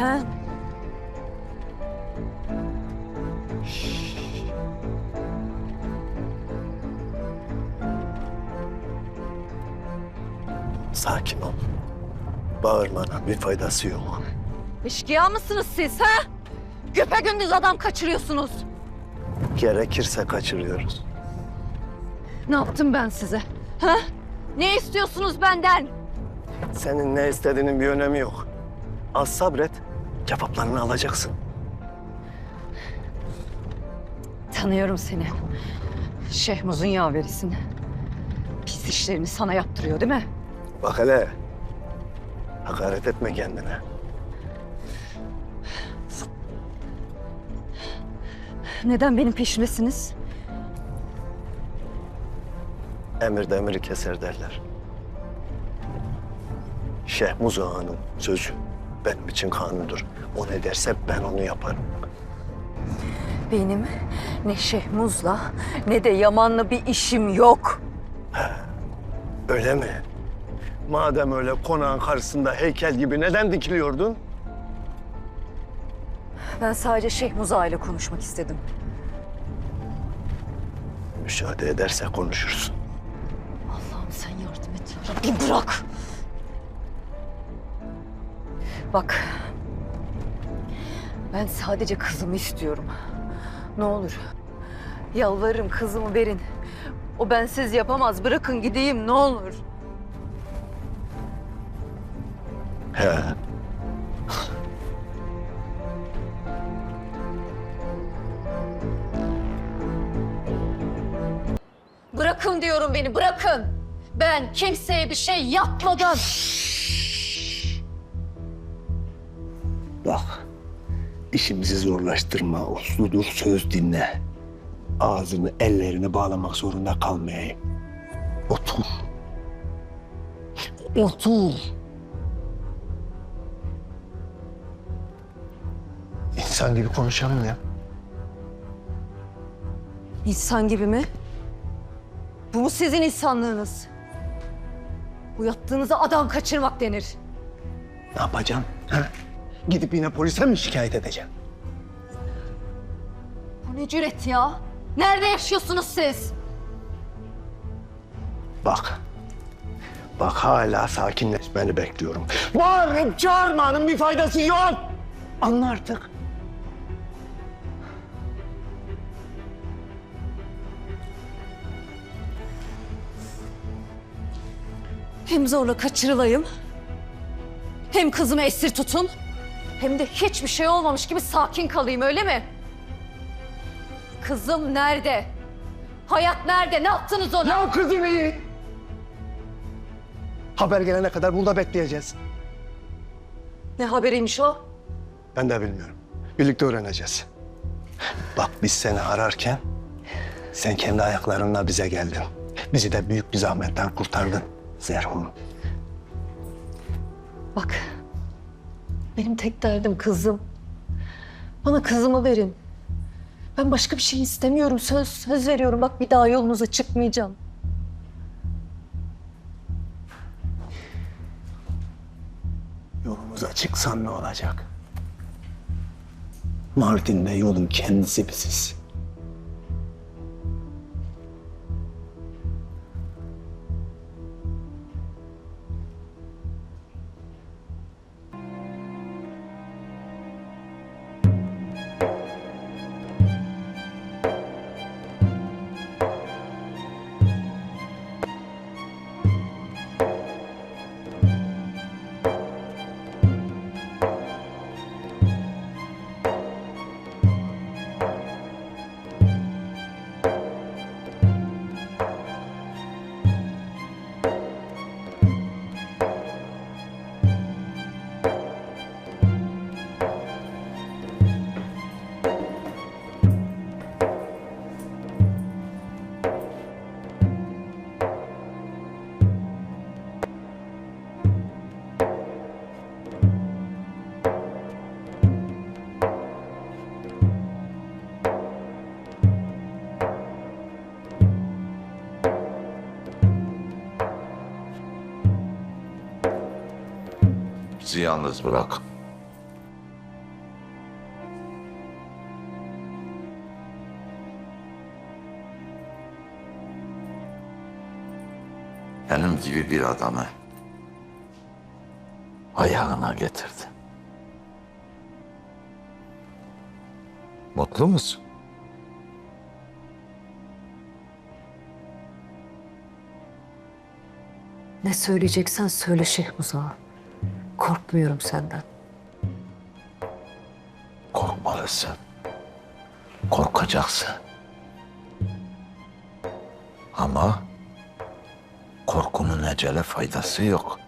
Sen... Sakin ol. Bağırmana bir faydası yok. Eşkıya mısınız siz ha? Güpe gündüz adam kaçırıyorsunuz. Gerekirse kaçırıyoruz. Ne yaptım ben size? Ha? Ne istiyorsunuz benden? Senin ne istediğinin bir önemi yok. Az sabret, cevaplarını alacaksın. Tanıyorum seni. Şehmuz'un yaverisin. Pis işlerini sana yaptırıyor değil mi? Bak hele, hakaret etme kendine. Neden benim peşimdesiniz? Emir demiri keser derler. Şeyh Muzo Ağa'nın sözü benim için kanundur. O ne derse ben onu yaparım. Benim ne Şehmuz'la ne de Yaman'la bir işim yok. Öyle mi? Madem öyle konağın karşısında heykel gibi neden dikiliyordun? Ben sadece Şehmuz ile konuşmak istedim. Müsaade ederse konuşursun. Allah'ım sen yardım et. ya Rabbim bırak. Bak. Ben sadece kızımı istiyorum. Ne olur. Yalvarırım kızımı verin. O bensiz yapamaz. Bırakın gideyim ne olur. He. Bırakın diyorum beni bırakın. Ben kimseye bir şey yapmadım. Bak, işimizi zorlaştırma, usludur söz dinle. Ağzını, ellerini bağlamak zorunda kalmayayım. Otur. Otur. İnsan gibi konuşalım ya. İnsan gibi mi? Bu mu sizin insanlığınız? Bu yaptığınıza adam kaçırmak denir. Ne yapacaksın? Ha? Gidip yine polise mi şikayet edeceksin? Bu ne cüret ya? Nerede yaşıyorsunuz siz? Bak. Bak hala sakinleşmeni bekliyorum. Bağırıp çağırmanın bir faydası yok. Anla artık. Hem zorla kaçırılayım. Hem kızımı esir tutun. Hem de hiçbir şey olmamış gibi sakin kalayım öyle mi? Kızım nerede? Hayat nerede? Ne yaptınız ona? Ya kızım iyi. Haber gelene kadar burada bekleyeceğiz. Ne haberiymiş o? Ben de bilmiyorum. Birlikte öğreneceğiz. Bak biz seni ararken sen kendi ayaklarınla bize geldin. Bizi de büyük bir zahmetten kurtardın. Zerhun. Bak. Benim tek derdim kızım. Bana kızımı verin. Ben başka bir şey istemiyorum. Söz, söz veriyorum. Bak bir daha yolunuza çıkmayacağım. Yolumuza çıksan ne olacak? Mardin'de yolun kendisi biziz. Bizi yalnız bırakın. Benim gibi bir adamı ayağına getirdi. Mutlu musun? Ne söyleyeceksen söyle Şeyh Muza. Korkmuyorum senden. Korkmalısın. Korkacaksın. Ama korkunun ecele faydası yok.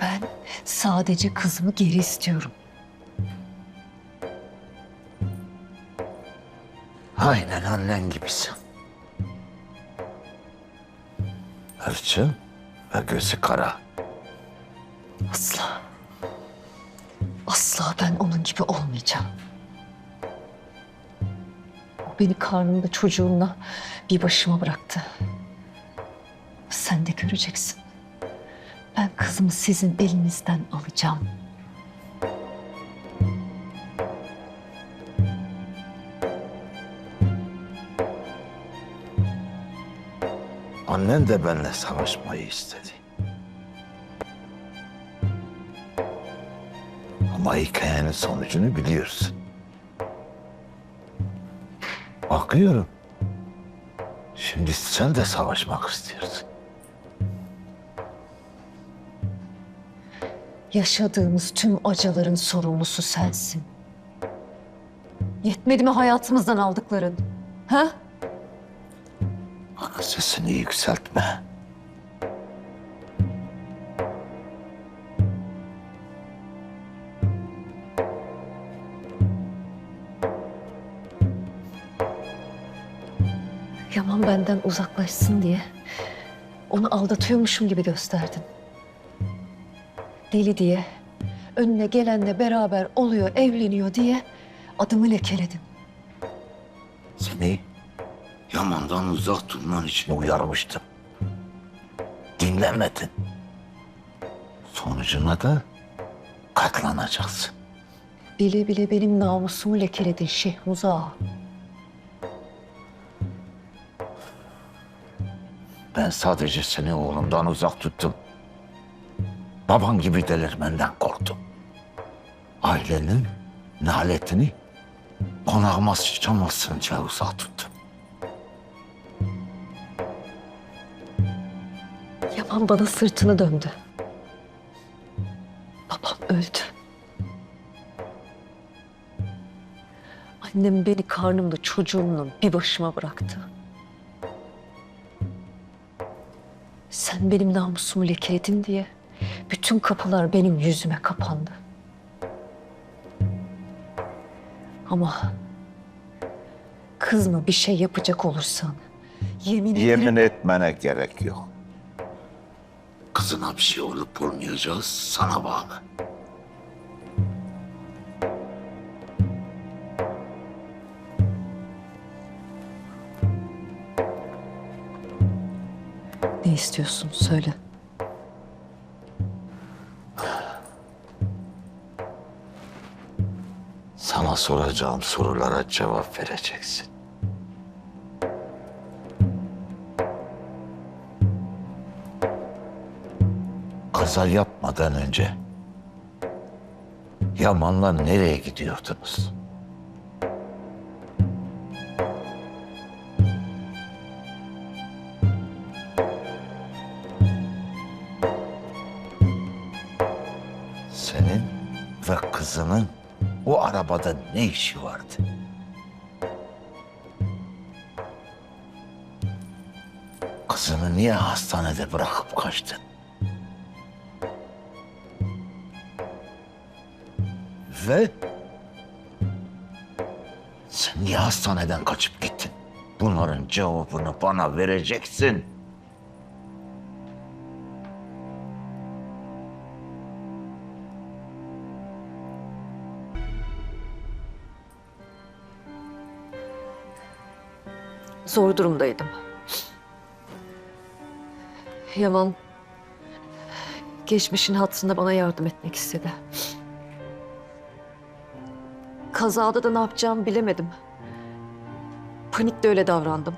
Ben sadece kızımı geri istiyorum. Aynen annen gibisin. Hırçın ve gözü kara. Asla. Asla ben onun gibi olmayacağım. O beni karnımda çocuğumla bir başıma bıraktı. Sen de göreceksin. Ben kızımı sizin elinizden alacağım. Annen de benimle savaşmayı istedi. Ama hikayenin sonucunu biliyorsun. Bakıyorum. Şimdi sen de savaşmak istiyorsun. Yaşadığımız tüm acıların sorumlusu sensin. Yetmedi mi hayatımızdan aldıkların? Ha? Sesini yükseltme. Yaman benden uzaklaşsın diye onu aldatıyormuşum gibi gösterdin. Deli diye, önüne gelenle beraber oluyor, evleniyor diye adımı lekeledim. Seni Yaman'dan uzak durman için uyarmıştım. Dinlemedin. Sonucuna da katlanacaksın. Bile bile benim namusumu lekeledin Şeyh Muza. Ben sadece seni oğlumdan uzak tuttum. Baban gibi delirmenden korktum. Ailenin naletini konağıma sıçramazsınca uzak tuttum. Yaman bana sırtını döndü. Babam öldü. Annem beni karnımda çocuğumla bir başıma bıraktı. Sen benim namusumu lekeledin diye bütün kapılar benim yüzüme kapandı. Ama kızma bir şey yapacak olursan yemin ederim... Yemin etmene gerek yok. Kızına bir şey olup olmayacağı sana bağlı. Ne istiyorsun söyle. Sana soracağım sorulara cevap vereceksin. Kaza yapmadan önce Yaman'la nereye gidiyordunuz? Senin ve kızının o arabada ne işi vardı? Kızını niye hastanede bırakıp kaçtın? Ve sen niye hastaneden kaçıp gittin? Bunların cevabını bana vereceksin. Zor durumdaydım. Yaman Geçmişin hatırında bana yardım etmek istedi. Kazada da ne yapacağımı bilemedim. Panikle öyle davrandım.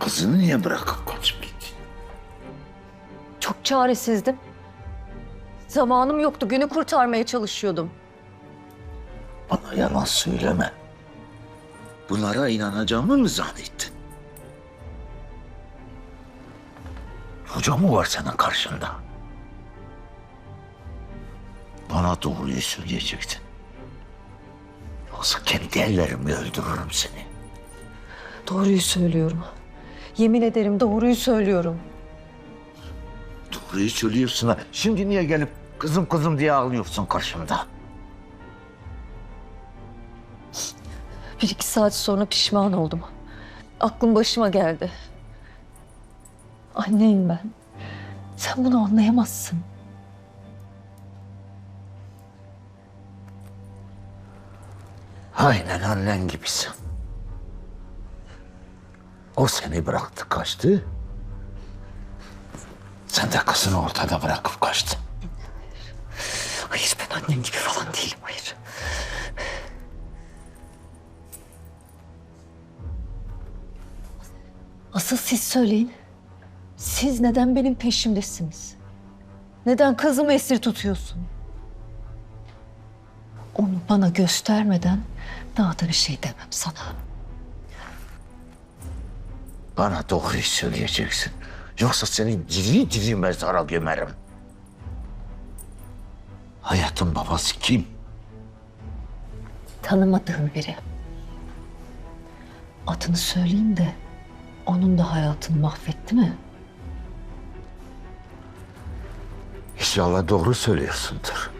Kızını niye bırakıp kaçıp gittin? Çok çaresizdim. Zamanım yoktu. Günü kurtarmaya çalışıyordum. Bana yalan söyleme. Bunlara inanacağımı mı zannettin? Hoca mı var senin karşında? Bana doğruyu söyleyecektin. Yoksa kendi ellerimle öldürürüm seni. Doğruyu söylüyorum. Yemin ederim doğruyu söylüyorum. Doğruyu söylüyorsun ha. Şimdi niye gelip kızım kızım diye ağlıyorsun karşımda? Bir iki saat sonra pişman oldum. Aklım başıma geldi. Anneyim ben. Sen bunu anlayamazsın. Aynen annen gibisin. O seni bıraktı kaçtı. Sen de kızını ortada bırakıp kaçtın. Hayır ben annem gibi falan değilim hayır. Asıl siz söyleyin. Siz neden benim peşimdesiniz? Neden kızımı esir tutuyorsun? Onu bana göstermeden daha da bir şey demem sana. Bana doğruyu söyleyeceksin. Yoksa seni diri diri mezara gömerim. Hayatın babası kim? Tanımadığım biri. Adını söyleyeyim de onun da hayatını mahvetti mi? İnşallah doğru söylüyorsundur.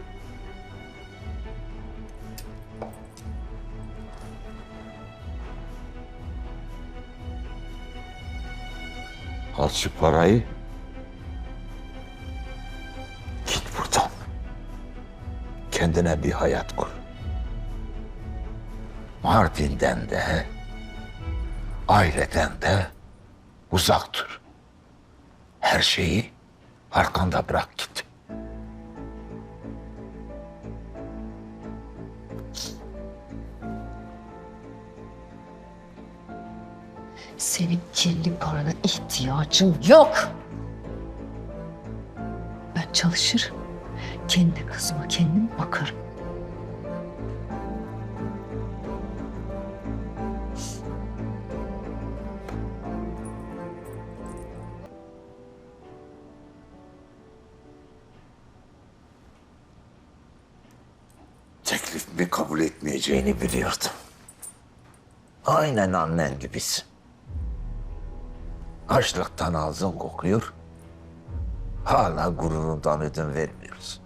Al şu parayı. Git buradan. Kendine bir hayat kur. Mardin'den de, aileden de uzak dur. Her şeyi arkanda bırak git. Senin kirli parana ihtiyacım yok. Ben çalışır, kendi kızıma kendim bakarım. Teklifimi kabul etmeyeceğini biliyordum. Aynen annen gibisin. Açlıktan ağzın kokuyor. Hala gururundan ödün vermiyorsun.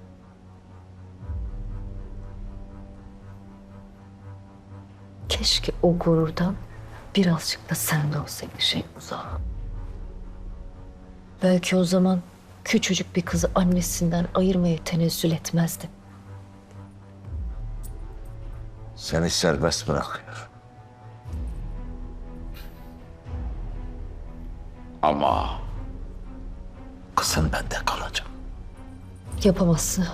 Keşke o gururdan birazcık da sende olsaydı şey uzağı. Belki o zaman küçücük bir kızı annesinden ayırmaya tenezzül etmezdi. Seni serbest bırakıyor. Ama kızın bende kalacak. Yapamazsın.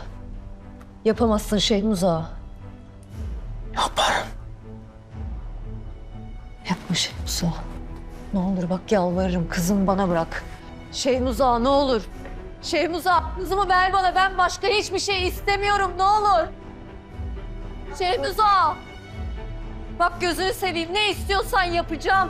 Yapamazsın Şehmuza. Yaparım. Yapma Şehmuza. Ne olur bak yalvarırım kızım bana bırak. Şehmuza ne olur. Şehmuza kızımı ver bana ben başka hiçbir şey istemiyorum ne olur. Şehmuza. Bak gözünü seveyim ne istiyorsan yapacağım.